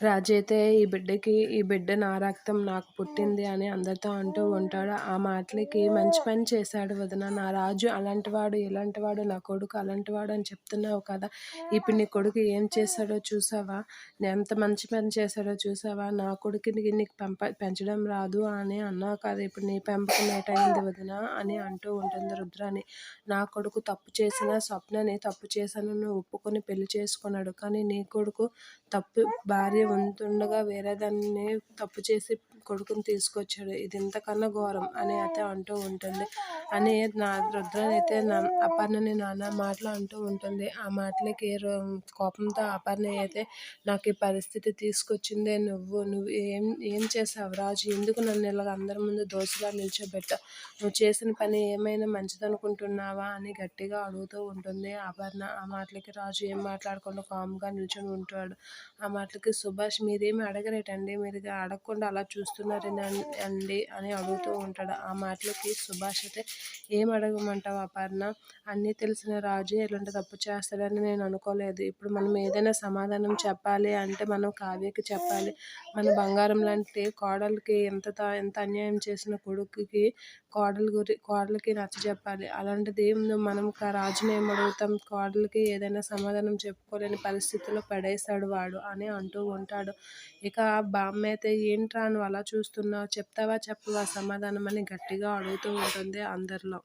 రాజు అయితే ఈ బిడ్డకి ఈ బిడ్డ నా రక్తం నాకు పుట్టింది అని అందరితో అంటూ ఉంటాడు. ఆ మాటలకి మంచి పని చేశాడు వదిన. నా రాజు అలాంటి వాడు ఇలాంటి వాడు నా కొడుకు అలాంటి వాడు అని చెప్తున్నావు కదా. ఇప్పుడు నీ కొడుకు ఏం చేశాడో చూసావా? ఎంత మంచి పని చేశాడో చూసావా? నా కొడుకుని నీకు పెంప పెంచడం రాదు అని అన్నావు కదా. ఇప్పుడు నీ పెంపకం ఏటైంది వదిన అని అంటూ ఉంటుంది రుద్రాని. నా కొడుకు తప్పు చేసిన స్వప్నని తప్పు చేశాను నువ్వు ఒప్పుకొని పెళ్ళి చేసుకున్నాడు. కానీ నీ కొడుకు తప్పు భార్య వంతుండగా వేరే దాన్ని తప్పు చేసి కొడుకుని తీసుకొచ్చాడు. ఇది ఇంతకన్నా ఘోరం అని అయితే అంటూ ఉంటుంది. అని నా రుద్రనైతే నా అపర్ణని నాన్న మాటలు అంటూ ఉంటుంది. ఆ మాటలకి కోపంతో అపర్ణ అయితే నాకు ఈ పరిస్థితి తీసుకొచ్చిందే నువ్వు. నువ్వు ఏం ఏం చేసావు రాజు? ఎందుకు నన్ను ఇలాగ అందరి ముందు దోషిగా నిల్చోబెట్టావు? నువ్వు చేసిన పని ఏమైనా మంచిదనుకుంటున్నావా? అని గట్టిగా అడుగుతూ ఉంటుంది అపర్ణ. ఆ మాటలకి రాజు ఏం మాట్లాడకుండా కామ్గా నిల్చొని ఉంటాడు. ఆ మాటలకి సుభాష్ మీరేమి అడగరేటండి? మీరు అడగకుండా అలా చూస్తున్నారని అండి అని అడుగుతూ ఉంటాడు. ఆ మాటలకి సుభాష్ అయితే ఏం అడగమంటావు అపర్ణ? అన్నీ తెలిసిన రాజు ఎలాంటి తప్పు చేస్తాడని నేను అనుకోలేదు. ఇప్పుడు మనం ఏదైనా సమాధానం చెప్పాలి అంటే మనం కావ్యకి చెప్పాలి. మన బంగారం లాంటి కోడలికి ఎంత ఎంత అన్యాయం చేసిన కొడుకుకి కోడలు గురి కోడలికి నచ్చ చెప్పాలి. అలాంటిది మనం రాజుని ఏం అడుగుతాం? కోడలికి ఏదైనా సమాధానం చెప్పుకోలేని పరిస్థితిలో పడేశాడు వాడు అని అంటూ ఉంటాడు. ఇక బామ్మ అయితే ఏంట్రా నువ్వు అలా చూస్తున్నావు? చెప్తావా చెప్పవా సమాధానం అని గట్టిగా అడుగుతూ ఉంటుంది అందరిలో.